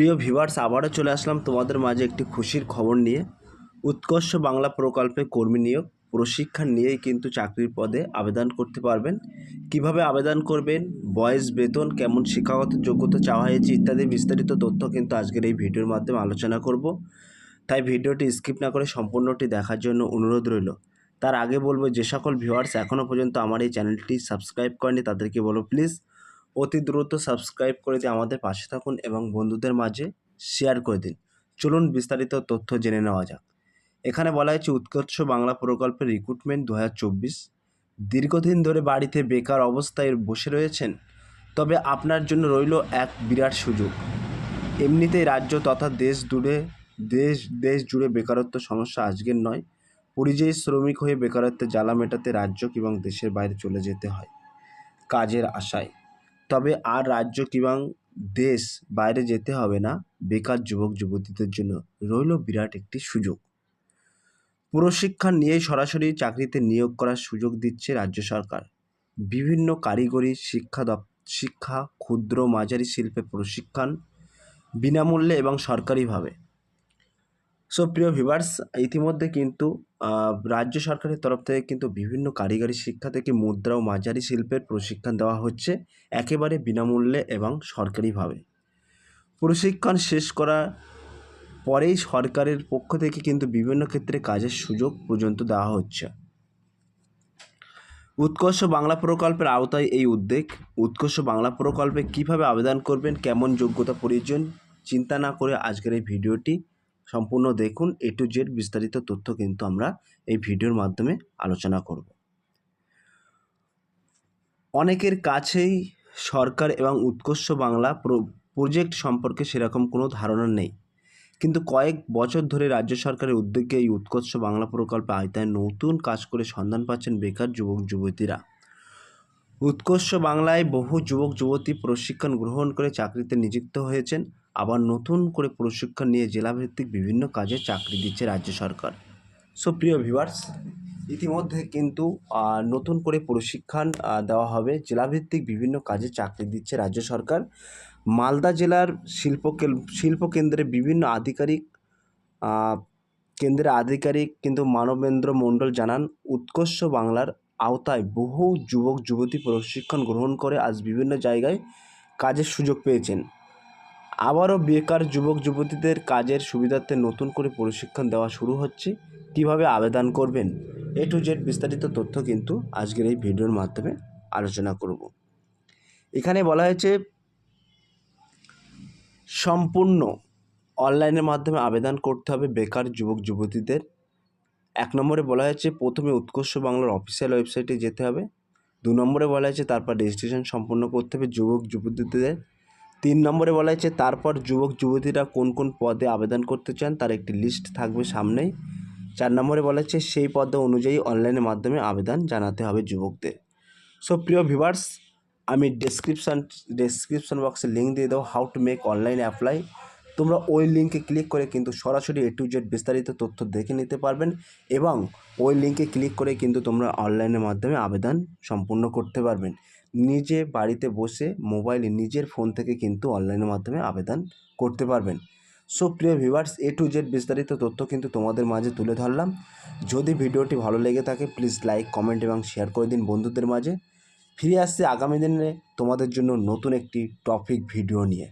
প্রিয় ভিউয়ার্স, আবারও চলে আসলাম তোমাদের মাঝে একটি খুশির খবর নিয়ে। উৎকর্ষ বাংলা প্রকল্পে কর্মী নিয়োগ, প্রশিক্ষণ নিয়েই কিন্তু চাকরির পদে আবেদন করতে পারবেন। কীভাবে আবেদন করবেন, বয়স, বেতন, কেমন শিক্ষাগত যোগ্যতা চাওয়া হয়েছে ইত্যাদি বিস্তারিত তথ্য কিন্তু আজকের এই ভিডিওর মাধ্যমে আলোচনা করব। তাই ভিডিওটি স্কিপ না করে সম্পূর্ণটি দেখার জন্য অনুরোধ রইল। তার আগে বলব, যে সকল ভিউয়ার্স এখনও পর্যন্ত আমার এই চ্যানেলটি সাবস্ক্রাইব করেনি তাদেরকে বলো প্লিজ অতি দ্রুত সাবস্ক্রাইব করে দিয়ে আমাদের পাশে থাকুন এবং বন্ধুদের মাঝে শেয়ার করে দিন। চলুন বিস্তারিত তথ্য জেনে নেওয়া যাক। এখানে বলা হয়েছে, উৎকর্ষ বাংলা প্রকল্পের রিক্রুটমেন্ট দু হাজার চব্বিশ। দীর্ঘদিন ধরে বাড়িতে বেকার অবস্থায় বসে রয়েছেন, তবে আপনার জন্য রইল এক বিরাট সুযোগ। এমনিতেই রাজ্য তথা দেশ জুড়ে, দেশ দেশ জুড়ে বেকারত্ব সমস্যা আজকের নয়। পরিযায়ী শ্রমিক হয়ে বেকারত্বের জ্বালা মেটাতে রাজ্য এবং দেশের বাইরে চলে যেতে হয়। কাজের আশায়। তবে আর রাজ্য কিংবা দেশ বাইরে যেতে হবে না। বেকার যুবক, যুবতীদের জন্য রইল বিরাট একটি সুযোগ। প্রশিক্ষণ নিয়েই সরাসরি চাকরিতে নিয়োগ করার সুযোগ দিচ্ছে রাজ্য সরকার। বিভিন্ন কারিগরি শিক্ষা শিক্ষা ক্ষুদ্র মাঝারি শিল্পে প্রশিক্ষণ বিনামূল্যে এবং সরকারিভাবে। সো প্রিয় ভিভার্স ইতিমধ্যে কিন্তু রাজ্য সরকারের তরফ থেকে কিন্তু বিভিন্ন কারিগরি শিক্ষা থেকে মুদ্রা ও মাঝারি শিল্পের প্রশিক্ষণ দেওয়া হচ্ছে, একেবারে বিনামূল্যে এবং সরকারিভাবে। প্রশিক্ষণ শেষ করার পরেই সরকারের পক্ষ থেকে কিন্তু বিভিন্ন ক্ষেত্রে কাজের সুযোগ পর্যন্ত দেওয়া হচ্ছে। উৎকর্ষ বাংলা প্রকল্পের আওতায় এই উদ্যোগ, উৎকর্ষ বাংলা প্রকল্পে কীভাবে আবেদন করবেন, কেমন যোগ্যতা প্রয়োজন, চিন্তা না করে আজকের এই ভিডিওটি সম্পূর্ণ দেখুন এ টু জেড বিস্তারিত তথ্য কিন্তু আমরা এই ভিডিওর মাধ্যমে আলোচনা করব। অনেকের কাছেই সরকার এবং উৎকর্ষ বাংলা প্র- প্রজেক্ট সম্পর্কে সেরকম কোনো ধারণা নেই। কিন্তু কয়েক বছর ধরে রাজ্য সরকারের উদ্যোগে এই উৎকর্ষ বাংলা প্রকল্পে আয়তায় নতুন কাজ করে সন্ধান পাচ্ছেন বেকার যুবক, যুবতীরা। উৎকর্ষ বাংলায় বহু যুবক, যুবতী প্রশিক্ষণ গ্রহণ করে চাকরিতে নিযুক্ত হয়েছেন। আবার নতুন করে প্রশিক্ষণ নিয়ে জেলাভিত্তিক বিভিন্ন কাজে চাকরি দিচ্ছে রাজ্য সরকার। সো প্রিয় ইতিমধ্যে কিন্তু নতুন করে প্রশিক্ষণ দেওয়া হবে। জেলাভিত্তিক বিভিন্ন কাজে চাকরি দিচ্ছে রাজ্য সরকার। মালদা জেলার শিল্প কেল- শিল্প কেন্দ্রে বিভিন্ন আধিকারিক কেন্দ্রের আধিকারিক কিন্তু মানবেন্দ্র মণ্ডল জানান, উৎকর্ষ বাংলার আওতায় বহু যুবক, যুবতী প্রশিক্ষণ গ্রহণ করে আজ বিভিন্ন জায়গায় কাজের সুযোগ পেয়েছেন। আবারও বেকার যুবক, যুবতীদের কাজের সুবিধার্থে নতুন করে প্রশিক্ষণ দেওয়া শুরু হচ্ছে। কীভাবে আবেদন করবেন? এ টু জেড বিস্তারিত তথ্য কিন্তু আজকের এই ভিডিওর মাধ্যমে আলোচনা করব। এখানে বলা হয়েছে, সম্পূর্ণ অনলাইনের মাধ্যমে আবেদন করতে হবে বেকার যুবক, যুবতীদের। এক নম্বরে বলা হয়েছে, প্রথমে উৎকর্ষ বাংলার অফিসিয়াল ওয়েবসাইটে যেতে হবে। দু নম্বরে বলা হয়েছে, তারপর রেজিস্ট্রেশন সম্পন্ন করতে হবে। যুবক যুবতীদের। তিন নম্বরে বলা হয়েছে, তারপর যুবক যুবতীরা কোন কোন পদে আবেদন করতে চান তার একটি লিস্ট থাকবে সামনেই। চার নম্বরে বলা হচ্ছে সেই পদ অনুযায়ী অনলাইনের মাধ্যমে আবেদন জানাতে হবে যুবকদের। সো প্রিয় ভিভার্স আমি ডেসক্রিপশান ডেসক্রিপশন বক্সে লিঙ্ক দিয়ে দেবো how to make online apply তোমরা ওই লিঙ্কে ক্লিক করে কিন্তু সরাসরি এ টু জেড বিস্তারিত তথ্য দেখে নিতে পারবেন এবং ওই লিঙ্কে ক্লিক করে কিন্তু তোমরা অনলাইনের মাধ্যমে আবেদন সম্পূর্ণ করতে পারবেন। নিজে বাড়িতে বসে মোবাইলে নিজের ফোন থেকে কিন্তু অনলাইনের মাধ্যমে আবেদন করতে পারবেন। সো প্রিয় ভিউয়ার্স এ টু জেড বিস্তারিত তথ্য কিন্তু তোমাদের মাঝে তুলে ধরলাম। যদি ভিডিওটি ভালো লেগে থাকে, প্লিজ লাইক, কমেন্ট এবং শেয়ার করে দিন বন্ধুদের মাঝে। ফিরে আসছে আগামী দিনে তোমাদের জন্য নতুন একটি টপিক ভিডিও নিয়ে।